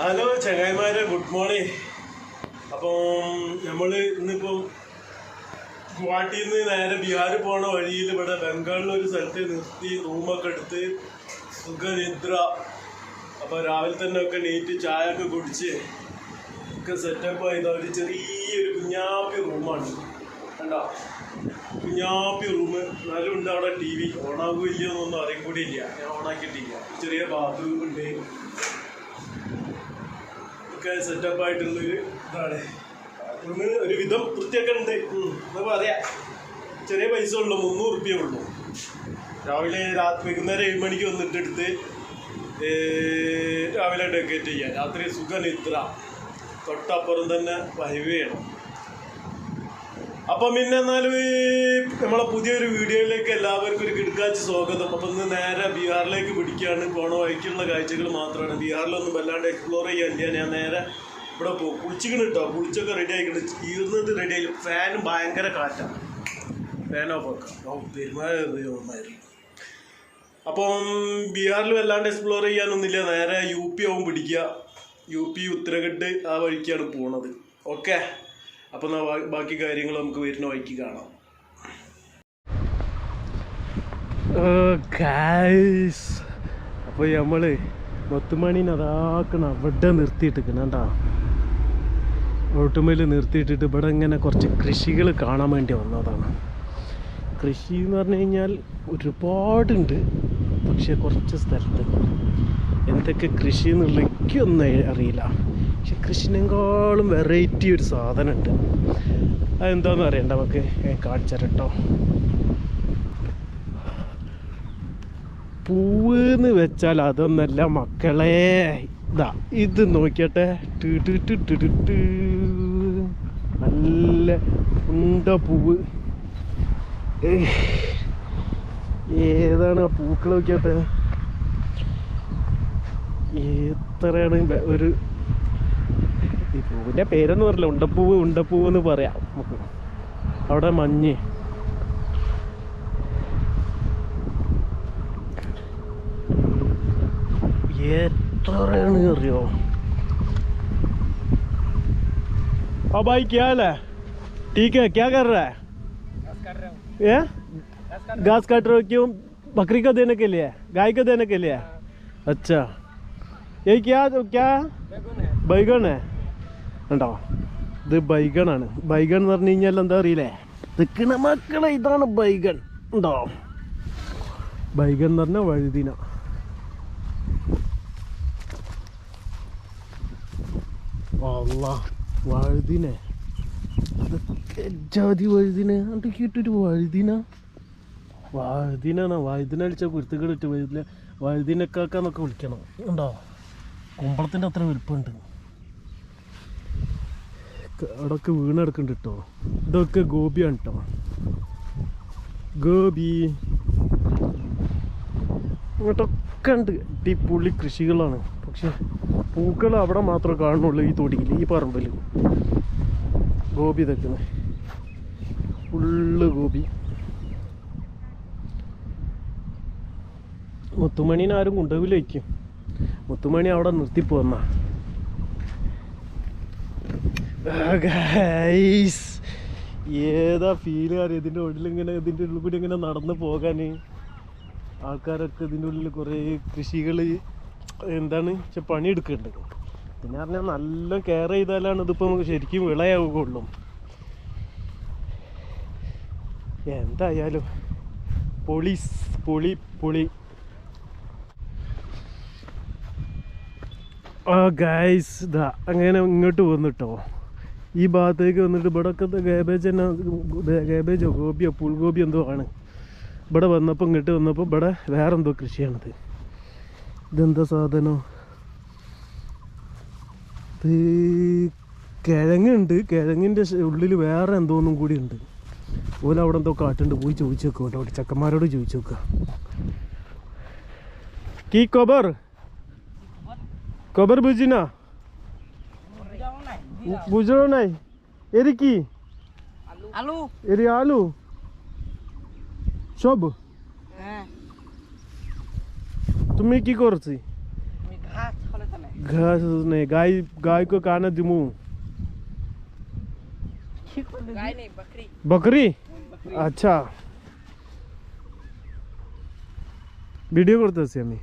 Hello ചങ്ങായിമാരെ good morning. അപ്പം നമ്മൾ ഇന്നിപ്പം ഗുവാഹട്ടിയിൽ നിന്ന് നേരെ ബീഹാർ പോണ വഴിയിൽ ഇവിടെ ബംഗാളിൽ ഒരു സ്ഥലത്ത് നിർത്തി റൂമൊക്കെ എടുത്ത് സുഖനിദ്ര അപ്പോൾ രാവിലെ തന്നെ ഒക്കെ നീറ്റ് ചായ ഒക്കെ കുടിച്ച് ഒക്കെ സെറ്റപ്പ് ചെയ്ത ഒരു ചെറിയൊരു കുഞ്ഞാപ്പി റൂമാണ്. കണ്ടോ? കുഞ്ഞാപ്പി റൂം. എന്നാലും ഉണ്ട് അവിടെ ടി വി. ഓണാകുമില്ല എന്നൊന്നും അറിയും കൂടി ഇല്ല ഞാൻ ഓണാക്കിയിട്ടില്ല. ചെറിയ ബാത്റൂം ഉണ്ട്. ഒക്കെ സെറ്റപ്പ് ആയിട്ടുള്ളൊരു ഇതാണ്. ഒന്ന് ഒരു വിധം വൃത്തിയൊക്കെ ഉണ്ട്. അപ്പോൾ അറിയാം. ചെറിയ പൈസ ഉള്ളൂ മുന്നൂറ് റുപ്യ ഉള്ളൂ. രാവിലെ രാത്രി വൈകുന്നേരം ഏഴ് മണിക്ക് വന്നിട്ട് എടുത്ത് രാവിലെ ഡെക്കേറ്റ് ചെയ്യാം. രാത്രി സുഖനിദ്ര. തൊട്ടപ്പുറം തന്നെ ഹൈവേയാണ് അപ്പം പിന്നെ എന്നാലും ഈ നമ്മളെ പുതിയൊരു വീഡിയോയിലേക്ക് എല്ലാവർക്കും ഒരു കിടക്കാച്ച് സ്വാഗതം. അപ്പം ഇന്ന് നേരെ ബീഹാറിലേക്ക് പിടിക്കുകയാണ് പോണ വഴിക്കുള്ള കാഴ്ചകൾ മാത്രമാണ്. ബീഹാറിലൊന്നും വല്ലാണ്ട് എക്സ്പ്ലോർ ചെയ്യാനില്ല ഞാൻ നേരെ ഇവിടെ പോകും കുളിച്ചിക്കണ് കേട്ടോ കുളിച്ചൊക്കെ റെഡി ആയിക്കണ്. ഈർന്നിട്ട് റെഡി ആയി ഫാനും ഭയങ്കര കാറ്റാണ് ഫാൻ ഓഫ് ആക്കാം. പെരുമാറുമായിരുന്നു അപ്പം ബീഹാറിൽ വല്ലാണ്ട് എക്സ്പ്ലോർ ചെയ്യാനൊന്നുമില്ല. നേരെ യു പി ആവും പിടിക്കുക. യു പി ഉത്തരാഖണ്ഡ് ആ വഴിക്കാണ് പോണത്. ഓക്കെ അപ്പം ബാക്കി കാര്യങ്ങൾ നമുക്ക് വരുന്ന വഴിക്ക് കാണാം. അപ്പോൾ നമ്മൾ മൊത്തുമണീനെ അതാക്കണം അവിടെ നിർത്തിയിട്ടിരിക്കണം കേട്ടോ ഓട്ടുമേൽ നിർത്തിയിട്ടിട്ട് ഇവിടെ ഇങ്ങനെ കുറച്ച് കൃഷികൾ കാണാൻ വേണ്ടി വന്നതാണ്. കൃഷി എന്ന് പറഞ്ഞു കഴിഞ്ഞാൽ ഒരുപാടുണ്ട് പക്ഷേ കുറച്ച് സ്ഥലത്ത്. എന്തൊക്കെ കൃഷി എന്നുള്ള എനിക്കൊന്നും അറിയില്ല. പക്ഷെ കൃഷിനേക്കാളും വെറൈറ്റി ഒരു സാധനമുണ്ട്. അതെന്താണെന്ന് അറിയണ്ട നമുക്ക്? കാണിച്ചു തരട്ടോ പൂവ് എന്ന് വെച്ചാൽ അതൊന്നല്ല മക്കളെ. ഇതാ ഇത് നോക്കിയട്ടെ. നല്ല ഉണ്ട പൂവ്. ഏതാണ് ആ പൂക്കൾ നോക്കിയട്ടെ? എത്രയാണ്? ഒരു ഈ പൂവിൻ്റെ പേരൊന്നും പറയില്ല ഉണ്ടപ്പൂവ് ഉണ്ടപ്പൂവ് എന്ന് പറയാം നമുക്ക് അവിടെ മഞ്ഞ് എത്രയാണ് അറിയോ ओ भाई क्या हाल है ठीक है क्या कर रहा है ये घास काट रहे हो क्यों बकरी को देने के लिए गाय को देने के लिए अच्छा ये क्या क्या ബൈഗൺ ഉണ്ടോ ഇത് ബൈഗണാണ്. ബൈഗൺ എന്ന് പറഞ്ഞു കഴിഞ്ഞാൽ എന്താ അറിയില്ലേ? തെക്കണ മക്കളെ ഇതാണ് ബൈഗൺ. ഉണ്ടോ? ബൈഗൺ എന്ന് പറഞ്ഞാൽ വഴുതിന. അല്ല വഴുതിനെ. ജാതി വഴുതിനെ. അത് കേട്ടൊരു വഴുതിന. വഴുതിനാണ് വഴുതിന അടിച്ച കുരുത്തുകടിട്ട് വഴുതിന വഴുതിനക്കാക്കാന്നൊക്കെ വിളിക്കണം. ഉണ്ടോ? കുമ്പളത്തിന്റെ അത്ര വലുപ്പമുണ്ട്. ക- വീണ് വീണെടുക്കുന്നുണ്ട് കേട്ടോ ഇതൊക്കെ ഗോപിയാണ് കേട്ടോ ഗോപി. ഇങ്ങോട്ടൊക്കെ ഉണ്ട് അടിപൊളി കൃഷികളാണ്. പക്ഷെ പൂക്കൾ അവിടെ മാത്രമേ കാണുള്ളൂ ഈ തൊടിയിൽ ഈ പറമ്പിൽ ഗോപി തെക്കുന്ന ഫുള്ള് ഗോപി. മുത്തുമണീനെ ആരും മുത്തുമണി അവിടെ നിർത്തിപ്പോന്നാ പോന്ന. ഏതാ ഫീൽ അറിയാം ഇതിന്റെ ഉള്ളിൽ ഇങ്ങനെ ഇതിന്റെ ഉള്ളിൽ കൂടി ഇങ്ങനെ നടന്നു പോകാൻ ആൾക്കാരൊക്കെ ഇതിന്റെ ഉള്ളിൽ കുറേ കൃഷികൾ എന്താണ് വെച്ചാൽ പണിയെടുക്കുന്നുണ്ട്. പിന്നെ പറഞ്ഞാൽ നല്ല കെയർ ചെയ്താലാണ് ഇതിപ്പോൾ നമുക്ക് ശരിക്കും വിളയാവുകയുള്ളൂ. എന്തായാലും പൊളിസ് പൊളി പൊളി. ആ ഗൈസ് ദാ അങ്ങനെ ഇങ്ങോട്ട് വന്നിട്ടോ ഈ ഭാഗത്തേക്ക് വന്നിട്ട് ഇവിടെ ഒക്കെ ഗേബേജ് തന്നെ ഗേബേജോ ഗോപിയോ പുൽഗോപിയോ എന്തോ ആണ്. ഇവിടെ വന്നപ്പോൾ ഇങ്ങോട്ട് വന്നപ്പോൾ ഇവിടെ വേറെ എന്തോ കൃഷിയാണിത്. ഇതെന്താ സാധനം? ഇത് കിഴങ്ങുണ്ട്. കിഴങ്ങിന്റെ ഉള്ളിൽ വേറെ എന്തോന്നും കൂടി ഉണ്ട്. ഓല അവിടെ എന്തോ കാട്ടുണ്ട്. പോയി ചോദിച്ചു നോക്കുക കേട്ടോ. അവിടെ ചെക്കന്മാരോട് ചോദിച്ചു നോക്കുക കീ കൊബർ. കൊബർ ബുജിനാ? বুঝলো নাই এরি কি আলু এরি আলু সব তুমি কি করছি ঘাস নেই গাই गाय को काना दिमू गाय नहीं बकरी बकरी अच्छा ভিডিও করতেছি আমি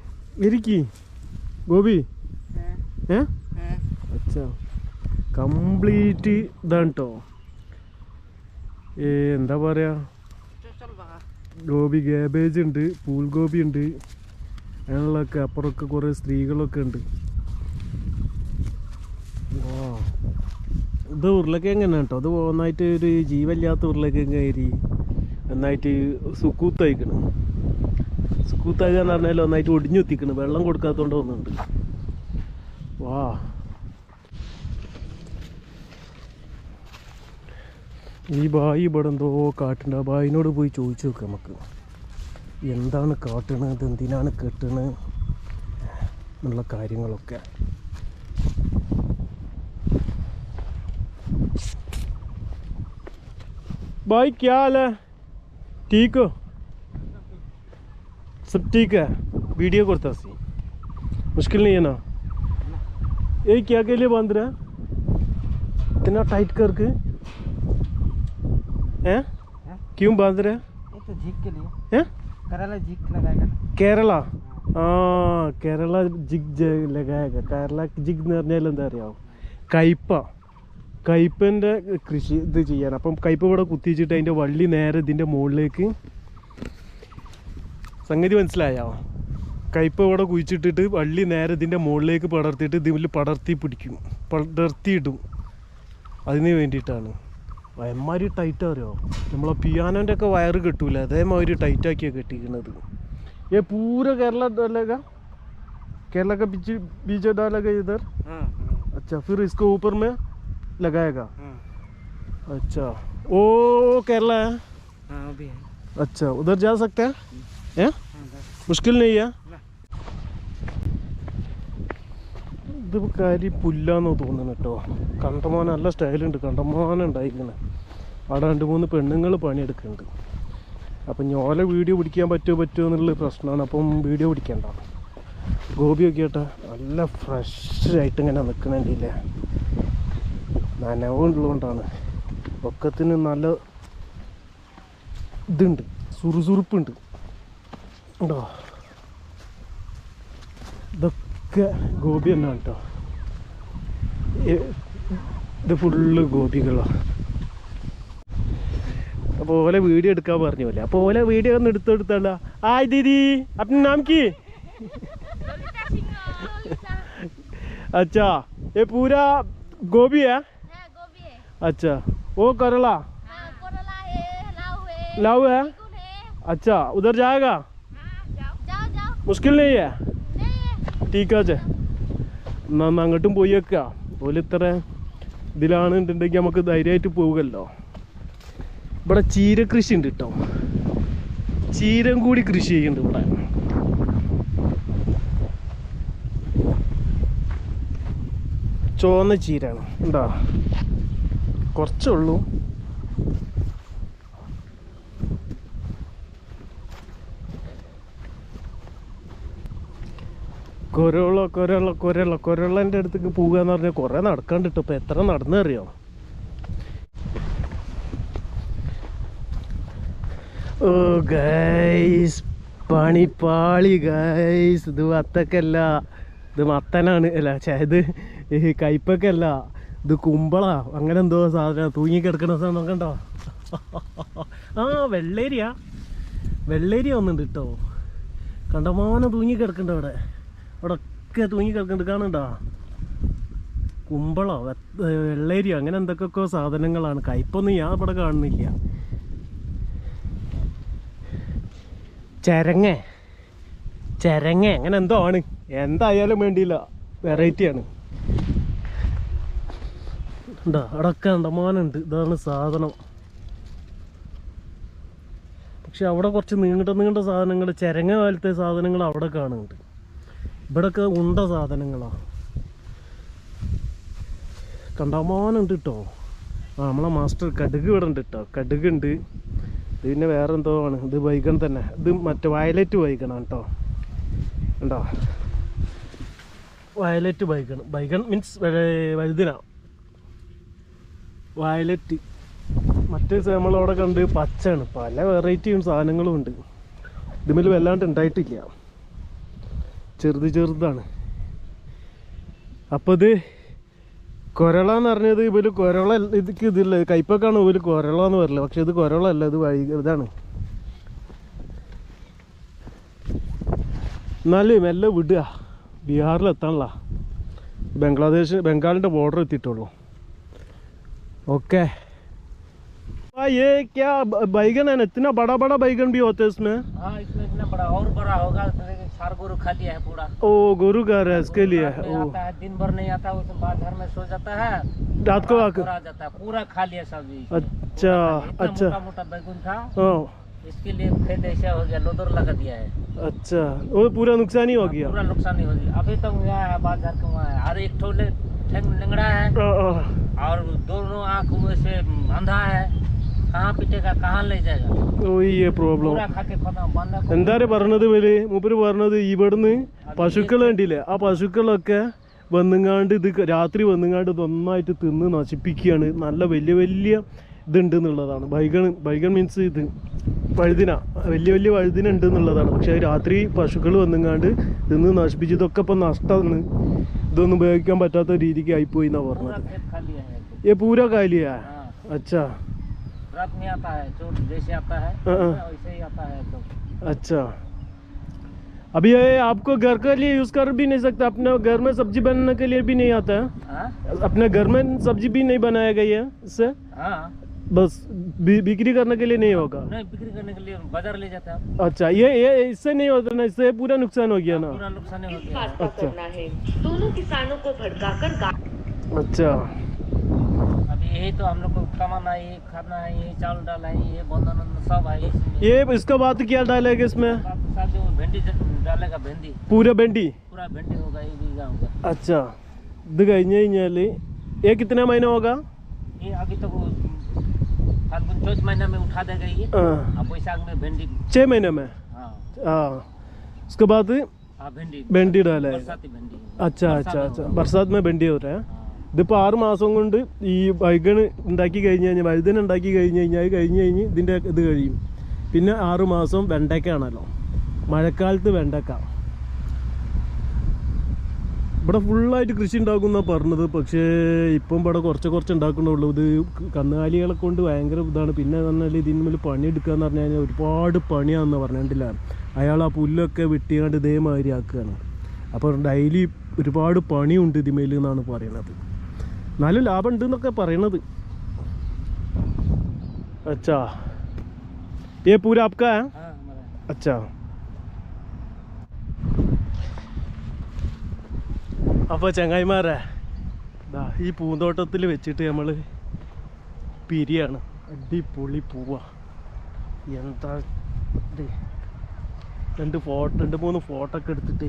এর কি গোবি হ্যাঁ হ্যাঁ আচ্ছা കംപ്ലീറ്റ് ഇതാണ് കേട്ടോ എന്താ പറയാ? ഗോബി ഗേബേജ് ഉണ്ട് പൂൾ ഗോബി ഉണ്ട് അങ്ങനെയുള്ളതൊക്കെ അപ്പുറമൊക്കെ കുറേ സ്ത്രീകളൊക്കെ ഉണ്ട്. ഇത് ഉരുളക്കിഴങ്ങാണ് കേട്ടോ അത് നന്നായിട്ട് ഒരു ജീവല്ലാത്ത ഉരുളക്കിഴങ്ങ് കയറി നന്നായിട്ട് സുക്കൂത്തയക്കണം. സുക്കൂത്താകുക എന്ന് പറഞ്ഞാൽ നന്നായിട്ട് ഒടിഞ്ഞു എത്തിക്കണം വെള്ളം കൊടുക്കാത്തതുകൊണ്ട് വന്നിട്ടുണ്ട്. വാ. ഈ ബായി ഇവിടെ എന്തോ കാട്ടുണ്ട് ആ ബായിനോട് പോയി ചോദിച്ചു നോക്കാം നമുക്ക് എന്താണ് കാട്ടണത് എന്തിനാണ് കെട്ടണത് എന്നുള്ള കാര്യങ്ങളൊക്കെ भाई क्या हाल है ठीक हो सब ठीक है वीडियो करता सी मुश्किल नहीं है ना ये क्या के लिए बांध रहा है इतना टाइट करके हैं क्यों बांध रहा ये तो झीक के लिए है करेला झीक लगाएगा ना കേരള ആ കേരള ജിഗ് ജ- ലഗായക കേരള ജിഗ് എന്ന് പറഞ്ഞാൽ എന്താ അറിയാമോ കയ്പ കയ്പൻ്റെ കൃഷി ഇത് ചെയ്യാൻ അപ്പം കയ്പ ഇവിടെ കുത്തിച്ചിട്ട് അതിൻ്റെ വള്ളി നേരെ ഇതിൻ്റെ മുകളിലേക്ക് സംഗതി മനസ്സിലായോ കയ്പ ഇവിടെ കുഴിച്ചിട്ടിട്ട് വള്ളി നേരെ ഇതിൻ്റെ മുകളിലേക്ക് പടർത്തിയിട്ട് ഇതിൽ പടർത്തി പിടിക്കും പടർത്തിയിടും അതിന് വേണ്ടിയിട്ടാണ് എമ്മാതിരി ടൈറ്റ് അറിയോ നമ്മളെ പിയാനോൻ്റെ ഒക്കെ വയറ് കെട്ടൂല അതേമാതിരി ടൈറ്റാക്കിയാണ് കെട്ടിക്കുന്നത് ये पूरा केरला डालेगा केरला का बीज बीज डालेगा इधर हाँ अच्छा फिर इसको ऊपर में लगाएगा हाँ अच्छा ओ केरला है हाँ वो भी है अच्छा उधर जा सकते हैं हैं हाँ बस मुश्किल नहीं है ഇത് കാര്യം പുല്ലാന്ന് തോന്നുന്നു കേട്ടോ. കണ്ടമാനം നല്ല സ്റ്റൈലുണ്ട്. കണ്ടമാനം ഉണ്ടായിരിക്കുന്നത് അവിടെ രണ്ട് മൂന്ന് പെണ്ണുങ്ങൾ പണിയെടുക്കുന്നുണ്ട്. അപ്പം ഞോല വീഡിയോ പിടിക്കാൻ പറ്റുമോ പറ്റുമോ എന്നുള്ള പ്രശ്നമാണ്. അപ്പം വീഡിയോ പിടിക്കണ്ട. ഗോപിയൊക്കെ ആട്ടെ നല്ല ഫ്രഷ് ആയിട്ട് ഇങ്ങനെ നിൽക്കണില്ലേ നനവുള്ളതുകൊണ്ടാണ് ഒക്കത്തിന് നല്ല ഇതുണ്ട് സുറുസുറുപ്പുണ്ട്. ഉണ്ടോ? ഇതൊക്കെ ഗോപി തന്നെയാണ് കേട്ടോ ഇത് ഫുള്ള് ഗോപികളാണ് അപ്പോൾ ഓലെ വീഡിയോ എടുക്കാൻ പറഞ്ഞു പോലെ അപ്പോൾ ഓലെ വീഡിയോ ഒന്ന് എടുത്തെടുത്തണ്ട ഹായ് ദീദി അപ്പം നാം की अच्छा ये पूरा गोभी है हाँ, गोभी है अच्छा वो करेला हाँ, कोरला है लाउ है लाऊ है बिल्कुल है अच्छा उधर जाएगा हाँ, जाओ जाओ जाओ मुश्किल नहीं है കിട്ടിയിക്കാച്ചേ എന്നാൽ അങ്ങോട്ടും പോയി വെക്കുക ഓലിത്ര ഇതിലാണ് ഉണ്ടെങ്കിൽ നമുക്ക് ധൈര്യമായിട്ട് പോവുകല്ലോ ഇവിടെ ചീര കൃഷി ഉണ്ട് കേട്ടോ. ചീരം കൂടി കൃഷി ചെയ്യുന്നുണ്ട് ഇവിടെ. ചുവന്ന ചീരാണ്. എന്താ കുറച്ചുള്ളൂ കൊരള കൊരള കൊരള കൊരളന്റെ അടുത്തേക്ക് പോകുക എന്ന് പറഞ്ഞാൽ കുറേ നടക്കാണ്ടിട്ട് ഇപ്പം എത്ര നടന്നറിയോ? ഓ ഗൈസ് പണിപ്പാളി ഗൈസ് ഇത് വത്തക്കല്ല. ഇത് മത്തനാണ് അല്ല ഇത് കയ്പക്കല്ല. ഇത് കുമ്പളാ. അങ്ങനെ എന്തോ സാധനം. തൂങ്ങി കിടക്കണ സാധനം നോക്കണ്ടോ ആ വെള്ളേരിയ. വെള്ളേരിയ ഒന്നുണ്ട് കേട്ടോ കണ്ടമാനം തൂങ്ങി കിടക്കണ്ട അവിടെ. അവിടെ തൂങ്ങി കിടക്കുന്നുണ്ട് കാണണ്ടോ കുമ്പളോ വെള്ളേരിയോ അങ്ങനെ എന്തൊക്കെയൊക്കെ സാധനങ്ങളാണ്. കയ്പൊന്നും ഞാൻ ഇവിടെ കാണുന്നില്ല. ചരങ്ങ ചരങ്ങ അങ്ങനെ എന്തോ ആണ്. എന്തായാലും വേണ്ടിയില്ല. വെറൈറ്റിയാണ് ഉണ്ടോ? അവിടെയൊക്കെ അണ്ടമാനുണ്ട് ഇതാണ് സാധനം. പക്ഷെ അവിടെ കുറച്ച് നീണ്ട നീണ്ട സാധനങ്ങൾ ചരങ്ങ പോലത്തെ സാധനങ്ങൾ അവിടെ കാണുന്നുണ്ട്. ഇവിടെയൊക്കെ ഉണ്ട സാധനങ്ങളാണ് കണ്ടമാനുണ്ട് കേട്ടോ ആ നമ്മളെ മാസ്റ്റർ കടുക് ഇവിടെ ഉണ്ട് കേട്ടോ കടുക് ഉണ്ട്. ഇത് പിന്നെ വേറെ എന്തോ ആണ്. ഇത് വൈകൺ തന്നെ. ഇത് മറ്റേ വയലറ്റ് വൈകണം കേട്ടോ ഉണ്ടോ വയലറ്റ് ബൈഗൺ ബൈഗൺ മീൻസ് വഴുതിന വയലറ്റ്. മറ്റേ നമ്മളവിടെ കണ്ട് പച്ചയാണ്. പല വെറൈറ്റിയും സാധനങ്ങളും ഉണ്ട്. ഇതുമേൽ വല്ലാണ്ട് ഉണ്ടായിട്ടില്ല. ചെറുത് ചെറുതാണ് അപ്പോൾ ഇത് കൊരള എന്ന് പറഞ്ഞത് ഇവര് കൊരള ഇതിക്ക് ഇതില്ല കയ്പക്കാണ് ഇവര് കൊരള എന്ന് പറയില്ല പക്ഷെ ഇത് കൊരള അല്ല ഇത് വഴി ഇതാണ് എന്നാലും മെല്ലെ വിടുക ബീഹാറിലെത്താനുള്ള ബംഗ്ലാദേശ് ബംഗാളിൻ്റെ ബോർഡർ എത്തിയിട്ടുള്ളൂ ഓക്കെ ये क्या ब- बैगन है ना इतना बड़ा बड़ा बैगन भी होता है इसमें हाँ इसमें इतना बड़ा और बड़ा होगा गोरू खा लिया है पूरा। ओ गोरू घर है इसके लिए आता है दिन भर नहीं आता है उसके बाद घर में सो जाता है। रात को आकर। आ जाता है पूरा खा लिया सब्ज़ी अच्छा अच्छा। मोटा मोटा बैगन था हाँ इसके लिए खेत ऐसा हो गया लोदर लगा दिया है। अच्छा वो पूरा नुकसान ही हो गया। पूरा नुकसान ही हो गया। अभी तक वहाँ है बाज़ार के वहाँ है। और एक ठोले ठेंग लंगड़ा है। हाँ, हाँ। और दोनों आँख से अंधा है। कहाँ पीटेगा कहाँ ले जाएगा वही ये प्रॉब्लम पूरा खा के खत्म बंदा को എന്താ പറഞ്ഞത് ഇവര് മൂപ്പര് പറഞ്ഞത് ഇവിടുന്ന് പശുക്കൾ കണ്ടില്ലേ ആ പശുക്കളൊക്കെ വന്നുങ്ങാണ്ട് ഇത് ക- രാത്രി വന്നുങ്ങാണ്ട് ഇത് ഒന്നായിട്ട് തിന്ന് നശിപ്പിക്കുകയാണ് നല്ല വലിയ വലിയ ഇതുണ്ട് എന്നുള്ളതാണ് ബൈഗൺ ബൈഗൺ മീൻസ് ഇത് വഴുതിന വലിയ വലിയ വഴുതിന ഉണ്ട് എന്നുള്ളതാണ് പക്ഷേ രാത്രി പശുക്കൾ വന്നുങ്ങാണ്ട് തിന്ന് നശിപ്പിച്ച് ഇതൊക്കെ ഇപ്പം നഷ്ടമാണ് ഇതൊന്നും ഉപയോഗിക്കാൻ പറ്റാത്ത രീതിക്ക് ആയിപ്പോയി എന്നാണ് पूरा പറഞ്ഞത് खेत खा लिया है ये पूरा खा लिया है हाँ अच्छा रात में आता है चोट जैसे आता है हाँ, हाँ। वैसे ही आता है तो अच्छा। अभी ये आपको घर के लिए यूज़ कर भी नहीं सकता अपने घर में सब्ज़ी बनाने के लिए भी नहीं आता है? हाँ? अपने घर में सब्ज़ी भी नहीं बनाया गई है इससे? हाँ। बस बि- बिक्री करने के लिए नहीं होगा? नहीं बिक्री करने के लिए बाज़ार ले जाता है अच्छा ये ये इससे नहीं होता ना इससे पूरा नुकसान हो गया ना? पूरा नुकसान हो गया। अच्छा। दोनों किसानों को भड़का कर अच्छा। यही तो हम लोग को कमाना है खाना है ये चावल डाल है ये बंधन सब है ये इसका बात क्या डालेगा इसमें? तो भिंडी डालेगा भिंडी। पूरा भिंडी? पूरा भिंडी होगा एक बीघा होगा अच्छा। दिखाई नहीं नहीं ये कितने महीने होगा? ये अभी तो फाल्गुन चौथ महीना में उठा देगा हाँ। ये अब बैशाख में भिंडी छः महीने में? हाँ।, हाँ। उसके बाद हाँ, भिंडी। भिंडी डाला है। अच्छा अच्छा अच्छा। बरसात में भिंडी हो रहा है। ഇതിപ്പോൾ ആറ് മാസം കൊണ്ട് ഈ വൈഗൺ ഉണ്ടാക്കി കഴിഞ്ഞ് കഴിഞ്ഞാൽ വഴുതന ഉണ്ടാക്കി കഴിഞ്ഞ് കഴിഞ്ഞാൽ അത് കഴിഞ്ഞ് കഴിഞ്ഞ് ഇതിന്റെ ഇത് കഴിയും. പിന്നെ ആറ് മാസം വെണ്ടയ്ക്കാണല്ലോ മഴക്കാലത്ത് വെണ്ടയ്ക്ക. ഇവിടെ ഫുള്ളായിട്ട് കൃഷി ഉണ്ടാക്കുന്ന പറഞ്ഞത്. പക്ഷേ ഇപ്പം ഇവിടെ കുറച്ച് കുറച്ച് ഉണ്ടാക്കണുള്ളൂ ഇത് കന്നുകാലികളെ കൊണ്ട് ഭയങ്കര ഇതാണ്. പിന്നെ പറഞ്ഞാൽ ഇതിന് മേൽ പണിയെടുക്കുക എന്ന് പറഞ്ഞു കഴിഞ്ഞാൽ ഒരുപാട് പണിയാണെന്ന് പറഞ്ഞിട്ടില്ല. അയാൾ ആ പുല്ലൊക്കെ വെട്ടിയാണ്ട് ഇതേമാതിരി ആക്കുകയാണ് അപ്പോൾ ഡെയിലി ഒരുപാട് പണിയുണ്ട് ഇതിമേൽ എന്നാണ് പറയണത് നല്ല ലാഭം ഉണ്ട് എന്നൊക്കെ പറയണത് അച്ഛാ ये पूरा आपका है हाँ हमारा अच्छा അപ്പോൾ ചങ്ങായിമാരെ ദാ ഈ പൂന്തോട്ടത്തിൽ വെച്ചിട്ട് നമ്മൾ പിരിയാണ് അടിപൊളി പൂവാ എന്താ ഇത് രണ്ട് ഫോട്ടോ രണ്ട് മൂന്ന് ഫോട്ടോ ഒക്കെ എടുത്തിട്ട്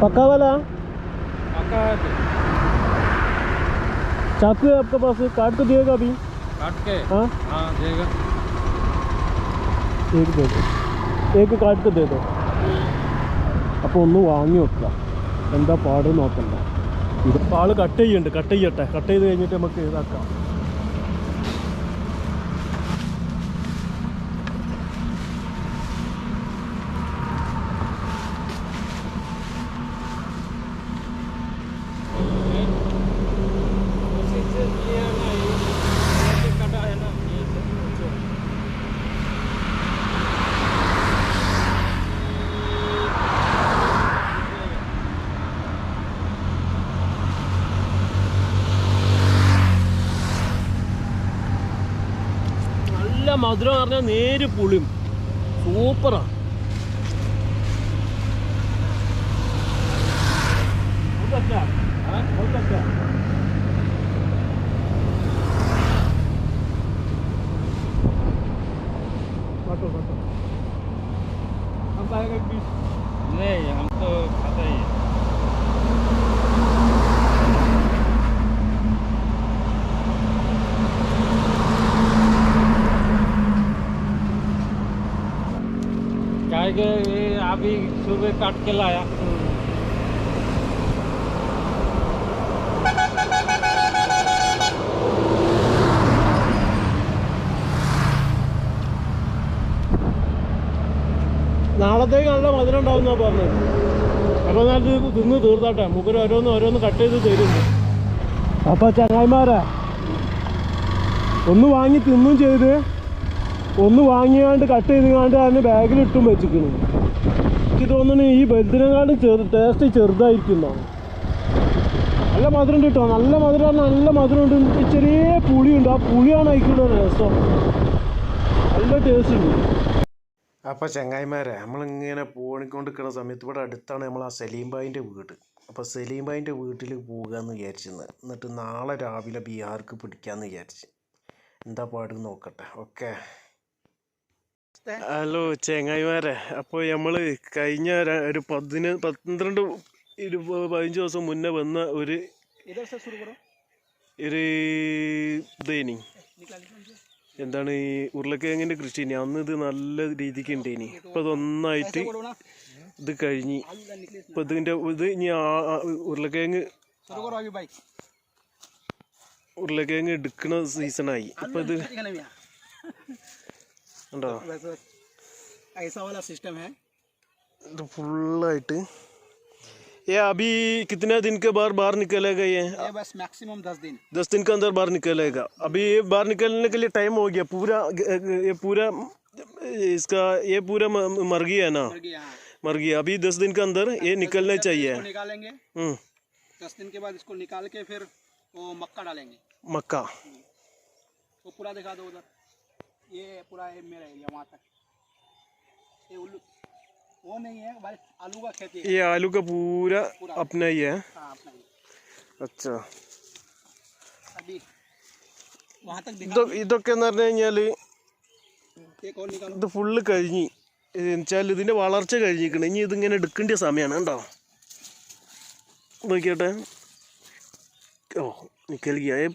पक्का वाला चाकू है आपके पास काट के दिएगा अभी काट के हाँ हाँ देगा एक दे दो एक കാട്ട് ദേ ദോ അപ്പോൾ ഒന്ന് വാങ്ങി വെക്കുക എന്താ പാട് നോക്കണ്ട ഇതിപ്പോൾ ആള് കട്ട് ചെയ്യുന്നുണ്ട് കട്ട് ചെയ്യട്ടെ കട്ട് ചെയ്ത് കഴിഞ്ഞിട്ട് നമുക്ക് ഇതാക്കാം പറഞ്ഞാൽ നേര് പുളിയും. ਕੱਟ ਕੇ ਲਾਇਆ। നാളത്തേക്ക് നല്ല മധുരം ഉണ്ടാവുന്ന പറഞ്ഞത് അപ്പോൾ ഞാൻ തിന്ന് തീർത്താട്ടെ. മുഖര് ഓരോന്ന് ഓരോന്ന് കട്ട് ചെയ്ത് തരുന്നു അപ്പോൾ ചങ്ങായിമാരെ ഒന്ന് വാങ്ങി തിന്നും ചെയ്ത് ഒന്ന് വാങ്ങിയാണ്ട് കട്ട് ചെയ്ത് ചെയ്തുകാണ്ട് അതിന് ബാഗിലിട്ടും വെച്ചിരിക്കുന്നു. എനിക്ക് തോന്നുന്നു ഈ ബദ്രങ്ങാണ്ട് ചെറു ടേസ്റ്റ് ചെറുതായിരിക്കുന്നതാണ് നല്ല മധുരം ഉണ്ട് കേട്ടോ. നല്ല മധുരം നല്ല മധുരം ഉണ്ട് ചെറിയ പുളിയുണ്ട്. ആ പുളിയാണ് ആയിക്കൂടെ രസം. നല്ല ടേസ്റ്റ് ഉണ്ട്. അപ്പോൾ ചങ്ങായിമാരെ നമ്മളിങ്ങനെ പോണിക്കൊണ്ടിരിക്കുന്ന സമയത്ത് ഇവിടെ അടുത്താണ് നമ്മൾ ആ സലീം ബായിന്റെ വീട്. അപ്പോൾ സലീം വീട്ടിൽ വീട്ടിൽ എന്ന് വിചാരിച്ചിരുന്നത് എന്നിട്ട് നാളെ രാവിലെ ബീഹാർക്ക് പിടിക്കാമെന്ന് വിചാരിച്ച്. എന്താ പാട് നോക്കട്ടെ. ഓക്കെ. ഹലോ ചങ്ങായിമാരെ അപ്പോൾ നമ്മൾ കഴിഞ്ഞ ഒരു പതിന പന്ത്രണ്ട് ഇരു പതിനഞ്ച് ദിവസം മുന്നേ വന്ന ഒരു ഒരു ഇതേനി എന്താണ് ഈ ഉരുളക്കിഴങ്ങിന്റെ കൃഷി ഇനി അന്ന് ഇത് നല്ല രീതിക്ക് ഉണ്ടേനി ഇപ്പൊ ഇതൊന്നായിട്ട് ഇത് കഴിഞ്ഞ്. ഇപ്പൊ ഇതിന്റെ ഇത് ഇനി ഉരുളക്കിഴങ്ങ് ഉരുളക്കിഴങ്ങ് എടുക്കുന്ന സീസണായി അപ്പോൾ ഇത് ऐसा वाला सिस्टम है तो फुल ये अभी कितने दिन के बाद बाहर निकलेगा ये बस मैक्सिमम दस दिन दस दिन के अंदर बाहर निकलेगा अभी ये बाहर निकलने के लिए टाइम हो गया पूरा ये पूरा इसका ये पूरा मर गया है ना मर गया, मर गया अभी दस दिन के अंदर ये निकलना चाहिए निकालेंगे दस दिन के बाद इसको निकाल के फिर वो मक्का डालेंगे मक्का वो पूरा दिखा दो उधर ये पूरा है मेरा एरिया वहाँ तक ये उल्लू वो नहीं है बस आलू का खेती है ये आलू का पूरा अपना ही है हाँ अपना ही अच्छा अभी वहाँ तक दिखा ഇതൊ ഇതൊക്കെ എന്ന് പറഞ്ഞു കഴിഞ്ഞാല് एक और निकालो ഇത് ഫുള്ള് കഴിഞ്ഞ് എന്നുവെച്ചാൽ ഇതിന്റെ വളർച്ച കഴിഞ്ഞിരിക്കണം ഇനി ഇതിങ്ങനെ എടുക്കേണ്ട സമയമാണ് കേട്ടോ നോക്കിയോട്ടെ ഓ നിക്കൽ ഗിയ ये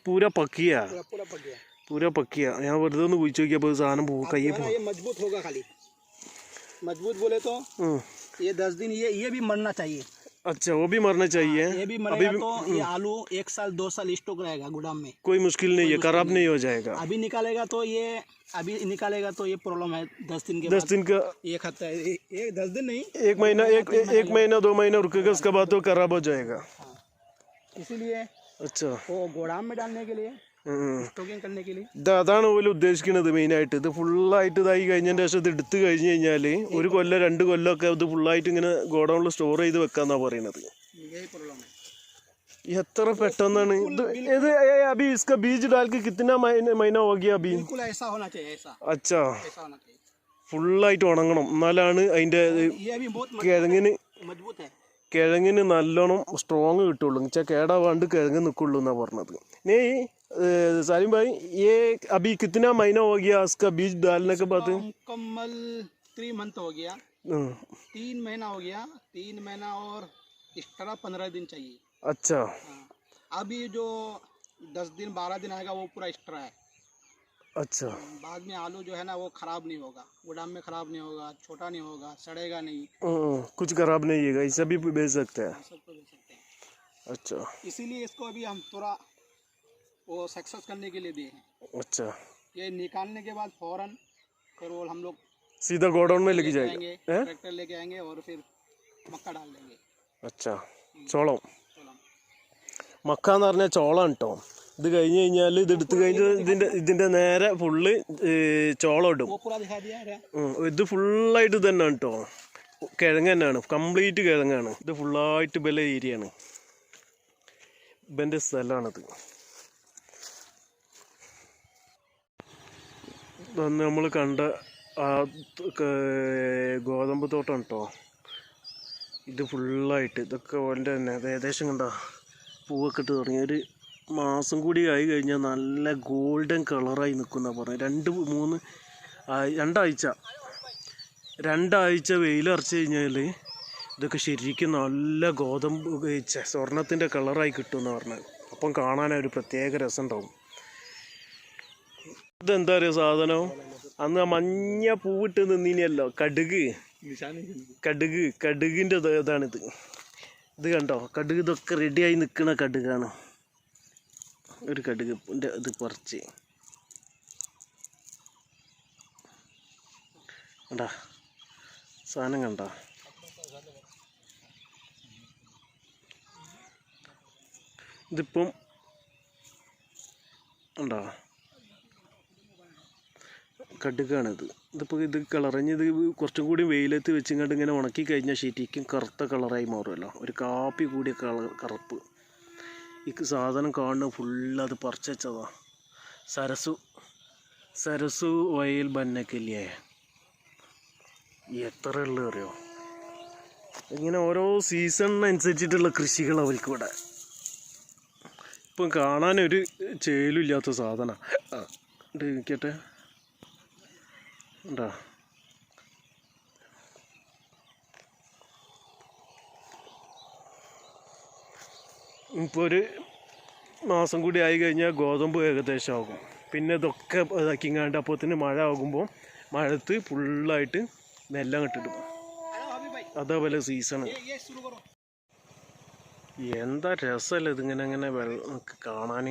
पूरा पकिया पूरा पूरा पक गया पूरा पकिया ഞാൻ വെറുതെ ഒന്ന് കുഴിച്ച് നോക്കിയപ്പോൾ സാധനം പോ കൈ जो है ना, ये मजबूत होगा खाली मजबूत बोले तो ये दस दिन ये ये भी मरना चाहिए अच्छा वो भी मरना चाहिए ये भी मरेगा तो ये आलू एक साल दो साल स्टॉक रहेगा गोदाम में कोई मुश्किल नहीं है खराब नहीं हो जाएगा अभी निकालेगा तो ये अभी निकालेगा तो ये प्रॉब्लम है दस दिन के दस बाद दिन का ये खाता है ये, ये दस दिन नहीं एक महीना एक एक महीना दो महीना रुकेगा उसके बाद तो खराब हो जाएगा इसीलिए अच्छा वो गोदाम में डालने के लिए ഇത് അതാണ് ഓൽ ഉദ്ദേശിക്കുന്നത് മെയിനായിട്ട് ഇത് ഫുള്ളായിട്ട് ഇതായി കഴിഞ്ഞതിന്റെ ശേഷം ഇത് എടുത്തു കഴിഞ്ഞു കഴിഞ്ഞാൽ ഒരു കൊല്ലം രണ്ട് കൊല്ലമൊക്കെ ഇത് ഫുള്ളായിട്ട് ഇങ്ങനെ ഗോഡൗണിൽ സ്റ്റോർ ചെയ്ത് വെക്കാന്നാ പറയണത്. എത്ര പെട്ടെന്നാണ്? ഇത് ഇത് ഇസ്ക ബീജ് ഡാൽക്ക് കിത്തിന മൈന ഓകിയ അഭി അച്ഛാ ഫുള്ളായിട്ട് ഉണങ്ങണം. എന്നാലാണ് അതിന്റെ കിഴങ്ങിന് കിഴങ്ങിന് നല്ലോണം സ്ട്രോങ് കിട്ടുള്ളൂ. എന്നുവെച്ചാൽ കേടാവാണ്ട് കിഴങ്ങ് നിൽക്കുള്ളൂ എന്നാണ് പറഞ്ഞത്. നീ सालिम भाई ये अभी कितना महीना हो गया इसका बीज डालने के बाद? मुकम्मल थ्री मंथ हो गया। हम्म, तीन महीना हो गया। तीन महीना और एक्स्ट्रा पंद्रह दिन चाहिए। अच्छा। हाँ। अभी जो दस दिन बारह दिन आएगा वो पूरा एक्स्ट्रा है। अच्छा। बाद में आलू जो है ना वो खराब नहीं होगा। गोदाम में खराब नहीं होगा छोटा नहीं होगा सड़ेगा नहीं। हम्म, कुछ खराब नहीं है इसे भी बेच हैं। सकते हैं। अच्छा। इसीलिए इसको अभी हम थोड़ा वो सक्सेस करने के लिए दिए हैं अच्छा ये निकालने के बाद फौरन फिर वो हम लोग सीधा गोडाउन में लेके जाएगा आएंगे हैं? ट्रैक्टर लेके आएंगे और फिर मक्का डाल देंगे अच्छा ചോളം चलो മക്ക എന്ന് പറഞ്ഞാൽ ചോളം കേട്ടോ ഇത് കഴിഞ്ഞ് കഴിഞ്ഞാൽ ഇത് എടുത്തു കഴിഞ്ഞാൽ ഇതിൻ്റെ ഇതിൻ്റെ നേരെ ഫുള്ള് ചോളം ഇടും वो पूरा दिखा दिया है ഉം, ഇത് ഫുള്ളായിട്ട് തന്നെയാണ് കേട്ടോ കിഴങ്ങ് തന്നെയാണ് കംപ്ലീറ്റ് കിഴങ്ങാണ് ഇത് ഫുള്ളായിട്ട് ബല ഏരിയയാണ് ഇവൻ്റെ സ്ഥലമാണിത് അന്ന് നമ്മൾ കണ്ട ആ ഗോതമ്പ് തോട്ടം കേട്ടോ ഇത് ഫുള്ളായിട്ട് ഇതൊക്കെ ഓന്റെ തന്നെ. അത് ഏകദേശം കണ്ട പൂവൊക്കെ ഇട്ട് തുടങ്ങി. ഒരു മാസം കൂടി ആയി കഴിഞ്ഞാൽ നല്ല ഗോൾഡൻ കളറായി നിൽക്കുന്ന പറഞ്ഞു. രണ്ട് മൂന്ന് രണ്ടാഴ്ച. രണ്ടാഴ്ച വെയിലറച്ച് കഴിഞ്ഞാൽ ഇതൊക്കെ ശരിക്കും നല്ല ഗോതമ്പ് സ്വർണത്തിന്റെ കളറായി കിട്ടുമെന്ന് പറഞ്ഞത് അപ്പം കാണാനൊരു പ്രത്യേക രസം ഉണ്ടാവും ഇതെന്താ പറയുക സാധനം? അന്ന് ആ മഞ്ഞ പൂവിട്ട് നിന്നിനല്ലോ കടുക്. കടുക് കടുകിന്റെ ഇത് ഇതാണിത്. ഇത് കണ്ടോ? കടുക് ഇതൊക്കെ റെഡിയായി നിൽക്കുന്ന കടുകാണ്. ഒരു കടുക് ഇത് കുറച്ച് കണ്ടാ? സാധനം കണ്ടോ? ഇതിപ്പം ഉണ്ടോ കടുകാണിത് ഇതിപ്പോൾ ഇത് കളറഞ്ഞ് ഇത് കുറച്ചും കൂടി വെയിലത്ത് വെച്ചിങ്ങോട്ട് ഇങ്ങനെ ഉണക്കി കഴിഞ്ഞാൽ ശരിക്കും കറുത്ത കളറായി മാറുമല്ലോ ഒരു കാപ്പി കൂടിയ കളർ കറുപ്പ്. ഈ സാധനം കാണുന്ന ഫുള്ള് അത് പറിച്ചതാണ് സരസു സരസു ഓയിൽ ബന്നക്കില്ലേ എത്ര ഉള്ളു അറിയോ? ഇങ്ങനെ ഓരോ സീസണിനനുസരിച്ചിട്ടുള്ള കൃഷികൾ അവർക്ക് ഇവിടെ ഇപ്പം കാണാനൊരു ചേലും ചേലില്ലാത്ത സാധനം. ഇരിക്കട്ടെ. ഉണ്ടോ? ഇപ്പോൾ ഒരു മാസം കൂടി ആയി കഴിഞ്ഞാൽ ഗോതമ്പ് ഏകദേശം ആകും. പിന്നെ ഇതൊക്കെ ഇതാക്കിങ്ങാണ്ട് അപ്പോത്തിന് മഴ ആകുമ്പോൾ മഴത്ത് ഫുള്ളായിട്ട് നെല്ലം കിട്ടിടും അതേപോലെ സീസണ് എന്താ രസമല്ലേ ഇതിങ്ങനെ അങ്ങനെ വെള്ളം കാണാൻ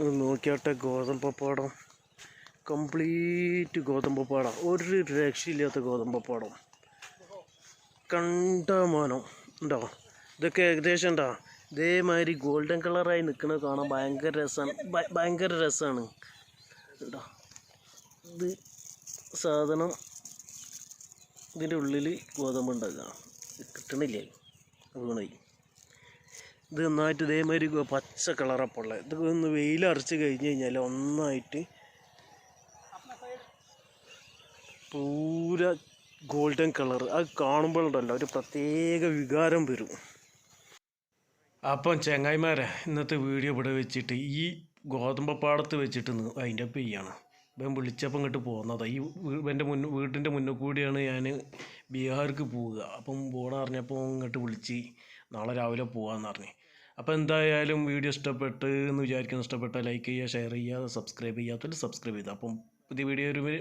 നോക്കിയാട്ടെ ഗോതമ്പപ്പാടം കംപ്ലീറ്റ് ഗോതമ്പപ്പാടം ഒരു രക്ഷയില്ലാത്ത ഗോതമ്പപ്പാടം കണ്ടമാനം ഉണ്ടോ? ഇതൊക്കെ ഏകദേശം ഉണ്ടോ? ഇതേമാതിരി ഗോൾഡൻ കളറായി നിൽക്കുന്നത് കാണാൻ ഭയങ്കര രസമാണ് ഭയങ്കര രസമാണ് ഉണ്ടോ? ഇത് സാധനം ഇതിന്റെ ഉള്ളിൽ ഗോതമ്പ് ഉണ്ടാക്കുക കിട്ടണില്ലേ? വീണായി ഇത് നന്നായിട്ട് ഇതേമാതിരി പച്ച കളറപ്പുള്ള ഇത് ഒന്ന് വെയിലറച്ച് കഴിഞ്ഞ് കഴിഞ്ഞാൽ ഒന്നായിട്ട് പൂര ഗോൾഡൻ കളർ അത് കാണുമ്പോൾ കാണുമ്പോഴുണ്ടല്ലോ ഒരു പ്രത്യേക വികാരം വരും. അപ്പം ചെങ്ങായിമാരെ ഇന്നത്തെ വീഡിയോ ഇവിടെ വെച്ചിട്ട് ഈ ഗോതമ്പപ്പാടത്ത് വെച്ചിട്ട് അതിന്റെ പെയ്യാണ് ഇപ്പം വിളിച്ചപ്പം ഇങ്ങോട്ട് പോകുന്നതാണ് ഈ എന്റെ മുന്നിൽ വീട്ടിന്റെ മുന്നിൽ കൂടിയാണ് ഞാൻ ബീഹാർക്ക് പോവുക. അപ്പം പോണ അറിഞ്ഞപ്പോൾ ഇങ്ങോട്ട് വിളിച്ച് നാളെ രാവിലെ പോകാമെന്ന് പറഞ്ഞു. അപ്പോൾ എന്തായാലും വീഡിയോ ഇഷ്ടപ്പെട്ട് എന്ന് വിചാരിക്കുന്ന. ഇഷ്ടപ്പെട്ടാൽ ലൈക്ക് ചെയ്യുക ഷെയർ ചെയ്യുക സബ്സ്ക്രൈബ് ചെയ്യാത്തവർ സബ്സ്ക്രൈബ് ചെയ്യുക അപ്പം പുതിയ വീഡിയോ ഒരു ബൈ